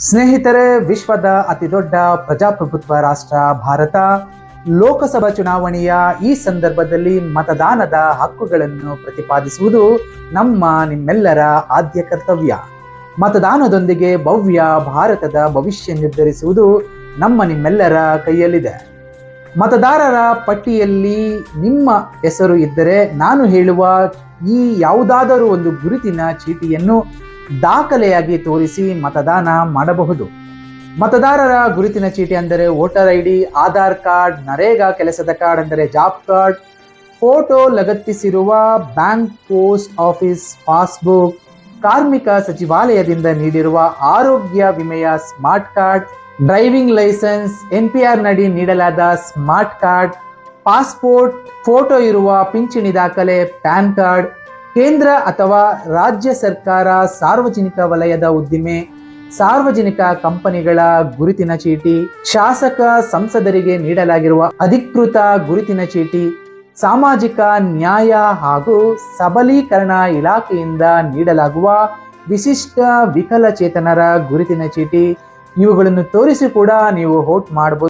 ಸ್ನೇಹಿತರೆ, ವಿಶ್ವದ ಅತಿದೊಡ್ಡ ಪ್ರಜಾಪ್ರಭುತ್ವ ರಾಷ್ಟ್ರ ಭಾರತ, ಲೋಕಸಭಾ ಚುನಾವಣೆಯ ಈ ಸಂದರ್ಭದಲ್ಲಿ ಮತದಾನದ ಹಕ್ಕುಗಳನ್ನು ಪ್ರತಿಪಾದಿಸುವುದು ನಮ್ಮ ನಿಮ್ಮೆಲ್ಲರ ಆದ್ಯ ಕರ್ತವ್ಯ. ಮತದಾನದೊಂದಿಗೆ ಭವ್ಯ ಭಾರತದ ಭವಿಷ್ಯ ನಿರ್ಧರಿಸುವುದು ನಮ್ಮ ನಿಮ್ಮೆಲ್ಲರ ಕೈಯಲ್ಲಿದೆ. ಮತದಾರರ ಪಟ್ಟಿಯಲ್ಲಿ ನಿಮ್ಮ ಹೆಸರು ಇದ್ದರೆ ನಾನು ಹೇಳುವ ಈ ಯಾವುದಾದರೂ ಒಂದು ಗುರುತಿನ ಚೀಟಿಯನ್ನು ದಾಖಲೆಯಾಗಿ ತೋರಿಸಿ ಮತದಾನ ಮಾಡಬಹುದು. ಮತದಾರರ ಗುರುತಿನ ಚೀಟಿ ಅಂದರೆ voter I D Aadhaar card, NREGA ಕೆಲಸದ ಕಾರ್ಡ್ ಅಂದರೆ ಜಾಬ್ ಕಾರ್ಡ್, ಫೋಟೋ ಲಗತ್ತಿಸಿರುವ ಬ್ಯಾಂಕ್ ಪೋಸ್ಟ್ ಆಫೀಸ್ ಪಾಸ್ಬುಕ್, ಕಾರ್ಮಿಕ ಸಚಿವಾಲಯದಿಂದ ನೀಡಿರುವ ಆರೋಗ್ಯ ವಿಮೆಯ smart card, driving licence N P R ನಡಿ ನೀಡಲಾದ ಸ್ಮಾರ್ಟ್ ಕಾರ್ಡ್, ಪಾಸ್ಪೋರ್ಟ್, ಫೋಟೋ ಇರುವ ಪಿಂಚಣಿ ದಾಖಲೆ, ಪ್ಯಾನ್ ಕಾರ್ಡ್ ಕೇಂದ್ರ ಅಥವಾ ರಾಜ್ಯ ಸರ್ಕಾರ ಸಾರ್ವಜನಿಕ ವಲಯದ ಉದ್ದಿಮೆ, ಸಾರ್ವಜನಿಕ ಕಂಪನಿಗಳ ಗುರುತಿನ ಚೀಟಿ, ಶಾಸಕ ಸಂಸದರಿಗೆ ನೀಡಲಾಗಿರುವ ಅಧಿಕೃತ ಗುರುತಿನ ಚೀಟಿ, ಸಾಮಾಜಿಕ ನ್ಯಾಯ ಹಾಗೂ ಸಬಲೀಕರಣ ಇಲಾಖೆಯಿಂದ ನೀಡಲಾಗುವ ವಿಶಿಷ್ಟ ವಿಕಲಚೇತನರ ಗುರುತಿನ ಚೀಟಿ. ಇವುಗಳನ್ನು ತೋರಿಸಿ ಕೂಡ ನೀವು ವೋಟ್ ಮಾಡಬಹುದು